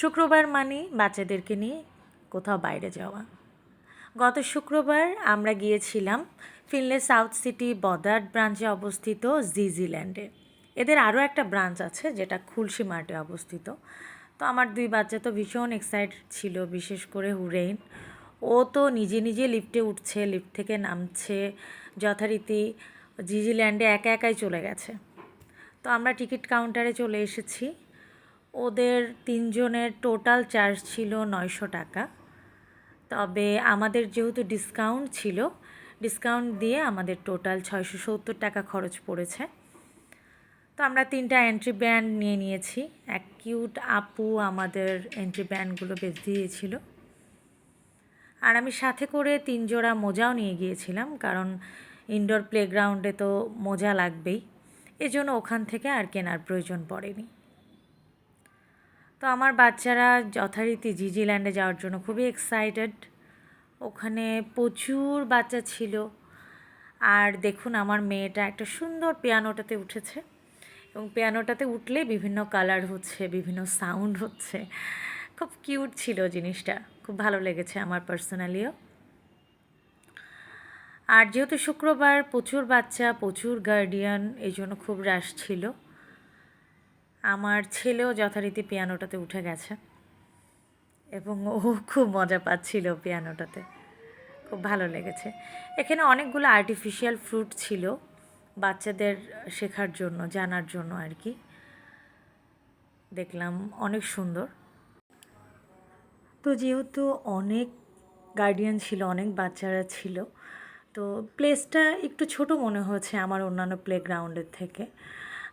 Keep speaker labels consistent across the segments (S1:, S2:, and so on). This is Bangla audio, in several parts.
S1: শুক্রবার মানে বাচ্চাদেরকে নিয়ে কোথাও বাইরে যাওয়া। গত শুক্রবার আমরা গিয়েছিলাম ফিনলে সাউথ সিটি বদার্ড ব্রাঞ্চে অবস্থিত জিজিল্যান্ডে। এদের আরও একটা ব্রাঞ্চ আছে যেটা খুলসি মার্টে অবস্থিত। তো আমার দুই বাচ্চা তো ভীষণ এক্সাইটেড ছিল, বিশেষ করে হুরেইন। ও তো নিজে নিজে লিফটে উঠছে, লিফট থেকে নামছে, যথারীতি জিজিল্যান্ডে একা একাই চলে গেছে। তো আমরা টিকিট কাউন্টারে চলে এসেছি। ওদের তিনজনের টোটাল চার্জ ছিল নয়শো টাকা। তবে আমাদের যেহেতু ডিসকাউন্ট ছিল ডিসকাউন্ট দিয়ে আমাদের টোটাল ছয়শো সত্তর টাকা খরচ পড়েছে। তো আমরা তিনটা এন্ট্রি ব্যান্ড নিয়ে নিয়েছি। এক কিউট আপু আমাদের এন্ট্রি ব্যান্ডগুলো বেশ দিয়েছিল। আর আমি সাথে করে তিন জোড়া মোজাও নিয়ে গিয়েছিলাম, কারণ ইনডোর প্লেগ্রাউন্ডে তো মোজা লাগবেই। এজন্য ওখান থেকে আর কেনার প্রয়োজন পড়েনি। তো আমার বাচ্চারা যথারীতি জিজিল্যান্ডে যাওয়ার জন্য খুবই এক্সাইটেড ওখানে প্রচুর বাচ্চা ছিল। আর দেখুন, আমার মেয়েটা একটা সুন্দর পিয়ানোটাতে উঠেছে। এবং পিয়ানোটাতে উঠলে বিভিন্ন কালার হচ্ছে, বিভিন্ন সাউন্ড হচ্ছে। খুব কিউট ছিল জিনিসটা। খুব ভালো লেগেছে আমার পার্সোনালিও আর যেহেতু শুক্রবার প্রচুর বাচ্চা, প্রচুর গার্ডিয়ান এই জন্য খুব রাশ ছিল। আমার ছেলেও যথারীতি পিয়ানোটাতে উঠে গেছে। এবং ও খুব মজা পাচ্ছিল পিয়ানোটাতে। খুব ভালো লেগেছে। এখানে অনেকগুলো আর্টিফিশিয়াল ফ্রুট ছিল বাচ্চাদের শেখার জন্য, জানার জন্য আর কি। দেখলাম অনেক সুন্দর। তো যেহেতু অনেক গার্ডিয়ান ছিল, অনেক বাচ্চারা ছিল, তো প্লেসটা একটু ছোট মনে হয়েছে আমার অন্যান্য প্লেগ্রাউন্ডের থেকে।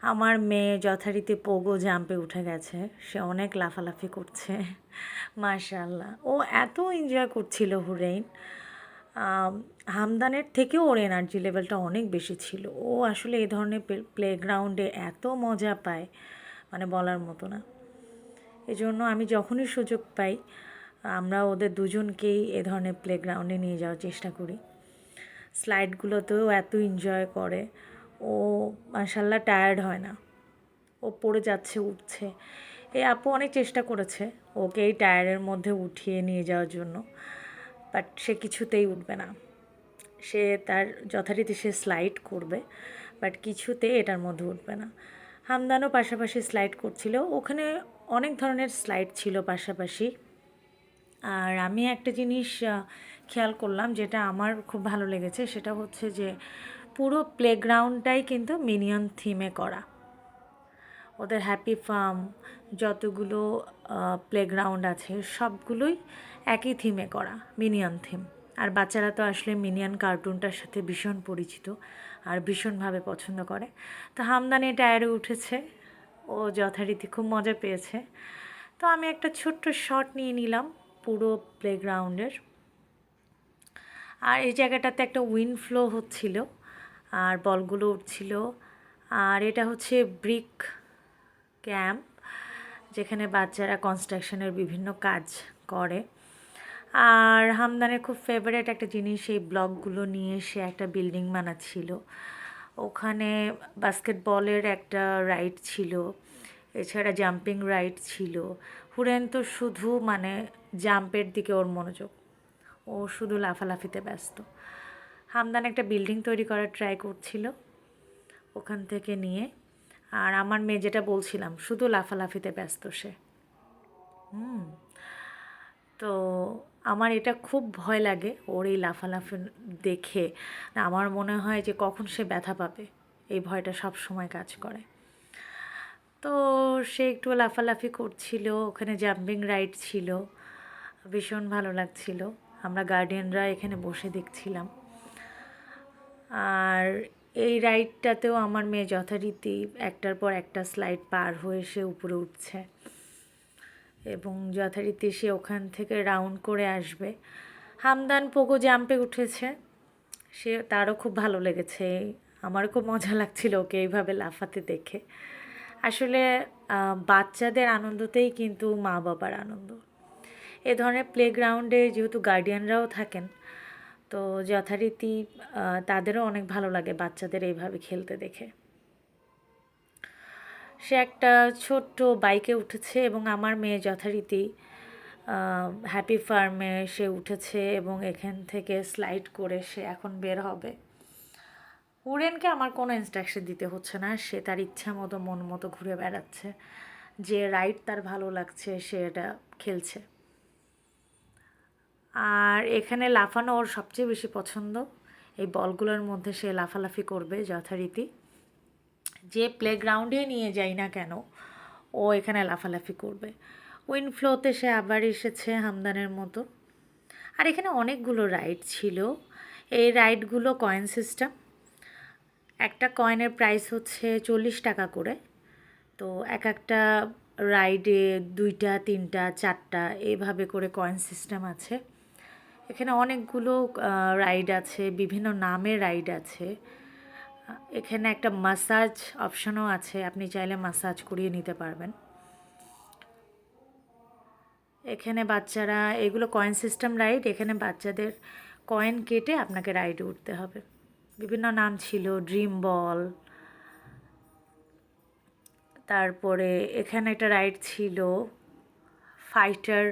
S1: আমার মেয়ে যথারীতি পোগো জাম্পে উঠে গেছে। সে অনেক লাফালাফি করছে। মাশাল্লাহ ও এত এনজয় করছিল হুরেইন। হামদানের থেকেও ওর এনার্জি লেভেলটা অনেক বেশি ছিল। ও আসলে এই ধরনের প্লেগ্রাউন্ডে এত মজা পায় মানে বলার মতো না। এজন্য আমি যখনই সুযোগ পাই, আমরা ওদের দুজনকেই এ ধরনের প্লেগ্রাউন্ডে নিয়ে যাওয়ার চেষ্টা করি। স্লাইডগুলোতেও এত এনজয় করে। ও মাসাল্লাহ টায়ার্ড হয় না। ও পড়ে যাচ্ছে, উঠছে। এই আপু অনেক চেষ্টা করেছে ওকে এই টায়ারের মধ্যে উঠিয়ে নিয়ে যাওয়ার জন্য বাট সে কিছুতেই উঠবে না। সে তার যথারীতি সে স্লাইড করবে বাট কিছুতে এটার মধ্যে উঠবে না। হামদানও পাশাপাশি স্লাইড করছিল। ওখানে অনেক ধরনের স্লাইড ছিল পাশাপাশি। আর আমি একটা জিনিস খেয়াল করলাম যেটা আমার খুব ভালো লেগেছে সেটা হচ্ছে যে পুরো প্লেগ্রাউন্ডটাই কিন্তু মিনিয়ন থিমে করা। ওদের হ্যাপি ফার্ম যতগুলো প্লেগ্রাউন্ড আছে, সবগুলোই একই থিমে করা মিনিয়ন থিম আর বাচ্চারা তো আসলে মিনিয়ন কার্টুনটার সাথে ভীষণ পরিচিত আর ভীষণভাবে পছন্দ করে। তো হামদানি টায়ারে উঠেছে, ও যথারীতি খুব মজা পেয়েছে। তো আমি একটা ছোট্ট শট নিয়ে নিলাম পুরো প্লেগ্রাউন্ডের আর এই জায়গাটাতে একটা উইন্ড ফ্লো হচ্ছিল, আর বলগুলো উঠছিল। আর এটা হচ্ছে ব্রিক ক্যাম্প, যেখানে বাচ্চারা কনস্ট্রাকশনের বিভিন্ন কাজ করে। আর হামদানের খুব ফেভারেট একটা জিনিস, এই ব্লকগুলো নিয়ে সে একটা বিল্ডিং বানাচ্ছিল। ওখানে বাস্কেটবলের একটা রাইড ছিল, এছাড়া জাম্পিং রাইড ছিল। হুরেন তো শুধু মানে জাম্পের দিকে ওর মনোযোগ। ও শুধু লাফালাফিতে ব্যস্ত। হামদান একটা বিল্ডিং তৈরি করার ট্রাই করছিল ওখান থেকে নিয়ে। আর আমার মেয়ে যেটা বলছিলাম, শুধু লাফালাফিতে ব্যস্ত সে। হুম। তো আমার এটা খুব ভয় লাগে ওর এই লাফালাফি দেখে। আমার মনে হয় যে কখন সে ব্যথা পাবে, এই ভয়টা সব সময় কাজ করে। তো সে একটু লাফালাফি করছিল, ওখানে জাম্পিং রাইড ছিল, ভীষণ ভালো লাগছিল। আমরা গার্ডিয়ানরা এখানে বসে দেখছিলাম। আর এই রাইডটাতেও আমার মেয়ে যথারীতি একটার পর একটা স্লাইড পার হয়ে সে উপরে উঠছে এবং যথারীতি সে ওখান থেকে রাউন্ড করে আসবে। হামদান পোগো জাম্পে উঠেছে। সে তারও খুব ভালো লেগেছে। আমার খুব মজা লাগছিল ওকে এইভাবে লাফাতে দেখে। আসলে বাচ্চাদের আনন্দতেই কিন্তু মা বাবার আনন্দ। এ ধরনের প্লেগ্রাউন্ডে যেহেতু গার্ডিয়ানরাও থাকেন, তো যথারীতি তাদেরও অনেক ভালো লাগে বাচ্চাদের এইভাবে খেলতে দেখে। সে একটা ছোট্ট বাইকে উঠেছে এবং আমার মেয়ে যথারীতি হ্যাপি ফার্মে সে উঠেছে এবং এখান থেকে স্লাইড করে সে এখন বের হবে। উড়েনকে আমার কোনো ইনস্ট্রাকশন দিতে হচ্ছে না, সে তার ইচ্ছা মতো মন মতো ঘুরে বেড়াচ্ছে। যে রাইড তার ভালো লাগছে, সে এটা খেলছে। আর এখানে লাফানো ওর সবচেয়ে বেশি পছন্দ। এই বলগুলোর মধ্যে সে লাফালাফি করবে যথারীতি। যে প্লেগ্রাউন্ডে নিয়ে যাই না কেন, ও এখানে লাফালাফি করবে। উইন ফ্লোতে সে আবার এসেছে হামদানের মতো। আর এখানে অনেকগুলো রাইড ছিল। এই রাইডগুলো কয়েন সিস্টেম একটা কয়েনের প্রাইস হচ্ছে চল্লিশ টাকা করে। তো এক একটা রাইডে দুইটা, তিনটা, চারটা এইভাবে করে কয়েন সিস্টেম আছে। এখানে অনেকগুলো রাইড আছে, বিভিন্ন নামের রাইড আছে। এখানে একটা মাসাজ অপশনও আছে, আপনি চাইলে মাসাজ করিয়ে নিতে পারবেন। এখানে বাচ্চারা, এগুলো কয়েন সিস্টেম রাইড এখানে বাচ্চাদের কয়েন কেটে আপনাকে রাইডে উঠতে হবে। বিভিন্ন নাম ছিল ড্রিম বল তারপরে এখানে একটা রাইড ছিল ফাইটার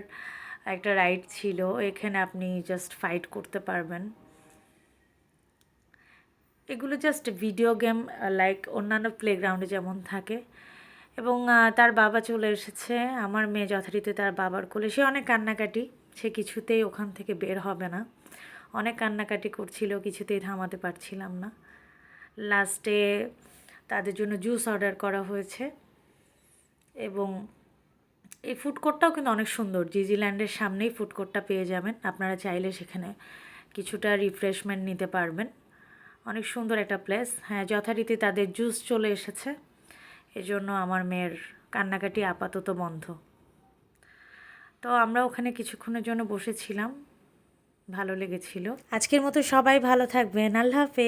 S1: একটা রাইড ছিল, এখানে আপনি জাস্ট ফাইট করতে পারবেন। এগুলো জাস্ট ভিডিও গেম লাইক অন্যান্য প্লেগ্রাউন্ডে যেমন থাকে। এবং তার বাবা চলে এসেছে, আমার মেয়ে যথারীতি তার বাবার কোলে। সে অনেক কান্নাকাটি, সে কিছুতেই ওখান থেকে বের হবে না। অনেক কান্নাকাটি করছিল, কিছুতেই থামাতে পারছিলাম না। লাস্টে তাদের জন্য জুস অর্ডার করা হয়েছে। এবং এই ফুড কোর্টটাও কিন্তু অনেক সুন্দর। জিজিল্যান্ডের সামনেই ফুড কোর্টটা পেয়ে যাবেন। আপনারা চাইলে সেখানে কিছুটা রিফ্রেশমেন্ট নিতে পারবেন। অনেক সুন্দর একটা প্লেস হ্যাঁ যথারীতি তাদের জুস চলে এসেছে। এজন্য আমার মেয়ের কান্নাকাটি আপাতত বন্ধ। তো আমরা ওখানে কিছুক্ষণের জন্য বসেছিলাম। ভালো লেগেছিল। আজকের মতো সবাই ভালো থাকবেন। আল্লাহ হাফেজ।